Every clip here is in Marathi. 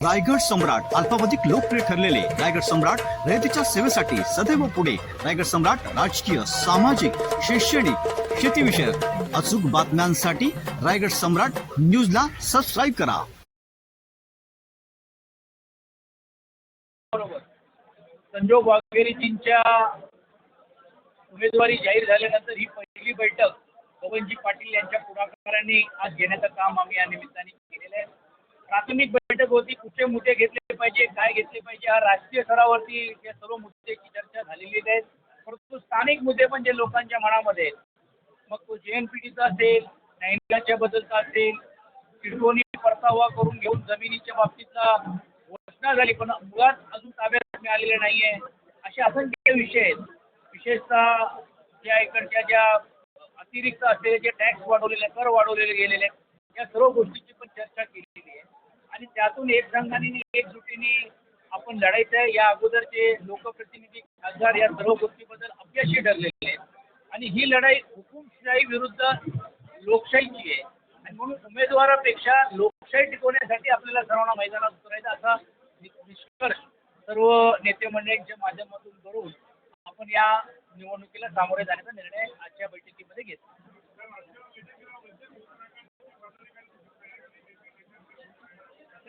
रायगड सम्राट अल्पावधिक लोकप्रिय ठरलेले रायगड सम्राट रयतेच्या सेवेसाठी सदैव पुढे. रायगड सम्राट राजकीय सामाजिक शैक्षणिक शेतीविषयक अचूक बातम्यांसाठी रायगड सम्राट न्यूजला सबस्क्राईब करा. बरोबर. संजोग वाघेरेजींच्या उमेदवारी जाहीर झाल्यानंतर ही पहिली बैठक पवनजी पाटील यांच्या पुढाकाराने आज घेण्याचं काम आम्ही या निमित्ताने प्राथमिक बैठक होती. कुठचे मुद्दे घेतले पाहिजे काय घेतले पाहिजे? हा राष्ट्रीय स्तरावरती या सर्व मुद्द्याची चर्चा झालेली आहे. परंतु स्थानिक मुद्दे पण जे लोकांच्या मनामध्ये आहेत. मग तो जे एन पी टीचा असेल नैनिकाच्या बद्दलचा असेल चिडवणी परतावा करून घेऊन जमिनीच्या बाबतीतला घोषणा झाली पण मुळात अजून ताब्यात मिळालेले नाही आहे असे असंख्य विषय आहेत. विशेषतः ज्या इकडच्या ज्या अतिरिक्त असलेले जे टॅक्स वाढवलेले कर वाढवलेले गेलेले आहेत या सर्व गोष्टींची पण चर्चा केली. त्यातून एक संघाने एकजुटीने आपण लढायचं आहे या अगोदरचे लोकप्रतिनिधी खासदार या सर्व गोष्टीबद्दल अपयशी ठरलेले आहेत. आणि ही लढाई हुकुमशाही विरुद्ध लोकशाहीची आहे. आणि म्हणून उमेदवारापेक्षा लोकशाही टिकवण्यासाठी आपल्याला सर्वांना मैदानात उतरायचं असा निष्कर्ष सर्व नेते मंडळींच्या माध्यमातून करून आपण या निवडणुकीला सामोरे जाण्याचा निर्णय आजच्या बैठकीमध्ये घेतला.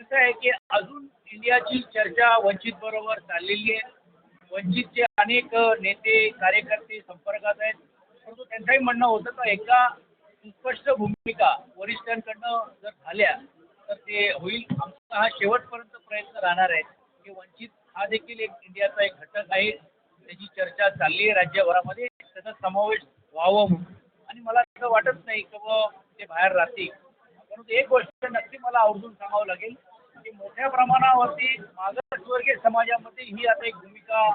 कसं आहे की अजून इंडियाची चर्चा वंचित बरोबर चाललेली आहे. वंचितचे अनेक नेते कार्यकर्ते संपर्कात आहेत. परंतु त्यांचंही म्हणणं होतं का एका सुस्पष्ट भूमिका वरिष्ठांकडनं जर झाल्या तर ते होईल. आमचा हा शेवटपर्यंत प्रयत्न राहणार आहे. की वंचित हा देखील एक इंडियाचा एक घटक आहे. त्याची चर्चा चालली आहे राज्यभरामध्ये. त्याचा समावेश व्हावं म्हणून. आणि मला असं वाटत नाही की ब ते बाहेर राहतील. परंतु एक गोष्ट नक्की मला आवर्जून सांगावं लागेल. की मोठ्या प्रमाणावरती मागासवर्गीय समाजामध्ये ही आता एक भूमिका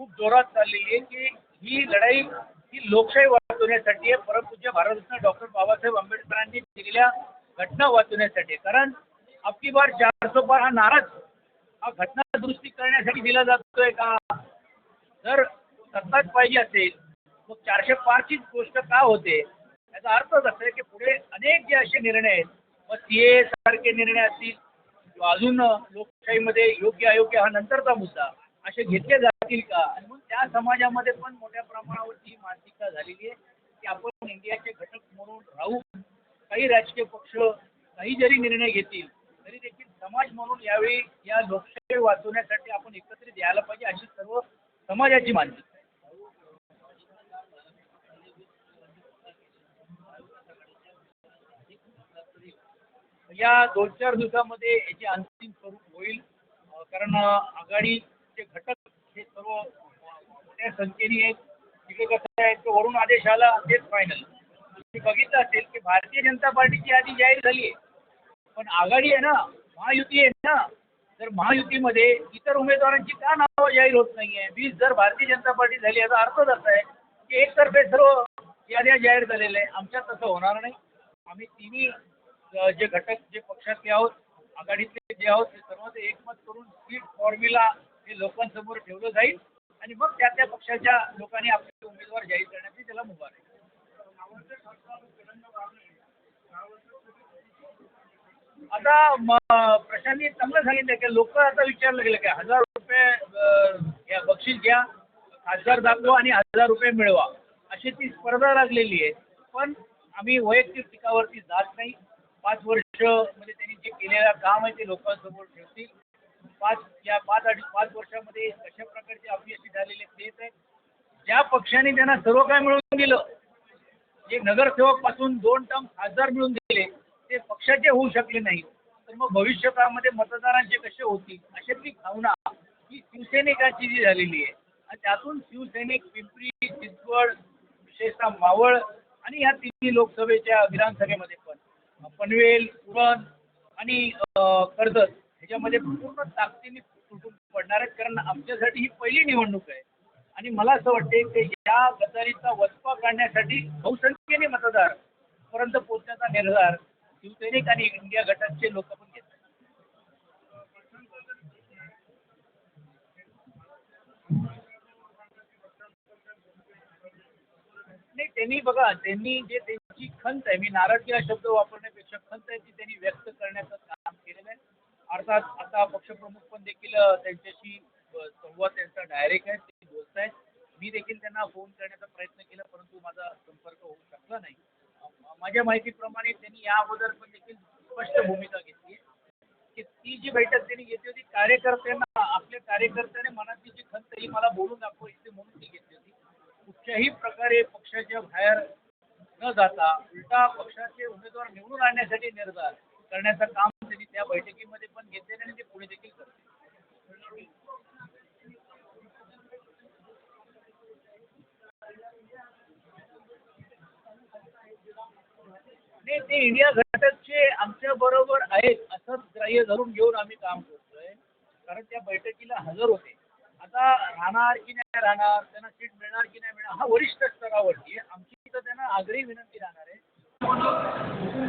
खूप जोरात चाललेली आहे की ही लढाई ही लोकशाही वाचवण्यासाठी आहे. परमपूज्य भारतरत्न डॉक्टर बाबासाहेब आंबेडकरांनी दिलेल्या घटना वाचवण्यासाठी आहे. कारण आपकी बार चारसो पार हा नाराज. हा घटना दुरुस्ती करण्यासाठी दिला जातोय का? जर सत्ताच पाहिजे असेल मग चारशे पारचीच गोष्ट का होते? याचा अर्थच असा आहे की पुढे अनेक जे असे निर्णय आहेत मग सी ए सारखे निर्णय असतील अजून लोकशाहीमध्ये योग्य अयोग्य हा नंतरचा मुद्दा असे घेतले जातील का आणि मग त्या समाजामध्ये पण मोठ्या प्रमाणावरती ही मानसिकता झालेली आहे की आपण इंडियाचे घटक म्हणून राहू काही राजकीय पक्ष काही जरी निर्णय घेतील तरी देखील समाज म्हणून यावेळी या लोकशाही वाचवण्यासाठी आपण एकत्रित यायला पाहिजे अशी सर्व समाजाची मानसिकता आहे. या दोन चार दिवसामध्ये याचे अंतिम स्वरूप होईल. कारण आघाडीचे घटक हे सर्व मोठ्या संख्येने आहेत. तिकडे कसं आहे तो वरून आदेश आला तेच फायनल तुम्ही बघितलं असेल की भारतीय जनता पार्टीची यादी जाहीर झाली आहे. पण आघाडी आहे ना महायुती आहे ना तर महायुतीमध्ये इतर उमेदवारांची का नावं जाहीर होत नाही आहे वीस जर भारतीय जनता पार्टी झाली याचा अर्थच असा आहे की एकतर्फे सर्व याद्या जाहीर झालेल्या आहे आमच्यात तसं होणार नाही. आम्ही तिन्ही जे घटक जे पक्षातले आहोत आघाडीतले जे आहोत ते सर्व ते एकमत करून सीट फॉर्म्युला हे लोकांसमोर ठेवलं जाईल. आणि मग त्या त्या पक्षाच्या लोकांनी आपले उमेदवार जाहीर करण्याची त्याला मुभा आहे आता म- प्रशांतनी चांगलं सांगितलं की लोक आता विचारलं गेलं की हजार रुपये घ्या बक्षीस घ्या खासदार दाखवा आणि हजार रुपये मिळवा. अशी ती स्पर्धा लागलेली आहे. पण आम्ही वैयक्तिक पिकावरती जात नाही. पाच वर्ष म्हणजे त्यांनी जे केलेलं काम आहे ते लोकांसमोर ठेवतील पाच या पाच अडी पाच वर्षामध्ये कशा प्रकारचे अपयशी झालेले तेच आहे ज्या पक्षाने त्यांना सर्व काय मिळवून दिलं जे नगरसेवकपासून दोन टर्म खासदार मिळून दिले ते पक्षाचे होऊ शकले नाही. तर मग भविष्यकाळामध्ये मतदारांचे कसे होतील? अशातली भावना ही शिवसैनिकाची जी झालेली आहे. आणि त्यातून शिवसैनिक पिंपरी चिंचवड विशेषतः मावळ आणि ह्या तिन्ही लोकसभेच्या विधानसभेमध्ये पण. पनवेल उरण आणि कर्जत ह्याच्यामध्ये पूर्ण ताकदीने तुटून पडणार आहेत कारण आमच्यासाठी ही पहिली निवडणूक आहे आणि मला असं वाटते की या गदारीचा वचपा काढण्यासाठी बहुसंख्येने मतदार पर्यंत पोहोचण्याचा निर्धार शिवसैनिक आणि इंडिया गटाचे लोक पण घेत आहेत. नाही त्यांनी बघा त्यांनी जे त्यांची खंत आहे मी नाराज शब्द वापरण्यात खंत आहे ती त्यांनी व्यक्त करण्याचं काम केलेलं आहे. अर्थात आता पक्षप्रमुख पण देखील त्यांच्याशी संवाद त्यांचा डायरेक्ट आहे ते बोलत आहेत मी देखील त्यांना फोन करण्याचा प्रयत्न केला परंतु माझा संपर्क होऊ शकला नाही. माझ्या माहितीप्रमाणे त्यांनी या अगोदर पण देखील स्पष्ट भूमिका घेतली आहे. की ती जी बैठक त्यांनी घेतली होती कार्यकर्त्यांना आपल्या कार्यकर्त्याने मनातली जी खंत ही मला बोलून दाखवायची म्हणून ती घेतली होती. कुठच्याही प्रकारे पक्षाच्या बाहेर न जाता उलटा पक्षाचे उमेदवार निवडून आणण्यासाठी निर्धार करण्याचं काम त्यांनी त्या बैठकीमध्ये पण घेतलेलं आणि ते पुढे देखील करते नाही ते इंडिया घटकचे आमच्या बरोबर आहेत असंच ग्राह्य धरून घेऊन आम्ही काम करतोय. कारण त्या बैठकीला हजर होते. आता राहणार की नाही राहणार त्यांना सीट मिळणार की नाही मिळणार हा वरिष्ठ स्तरावरती आम आग्रही विनंती राहणार आहे.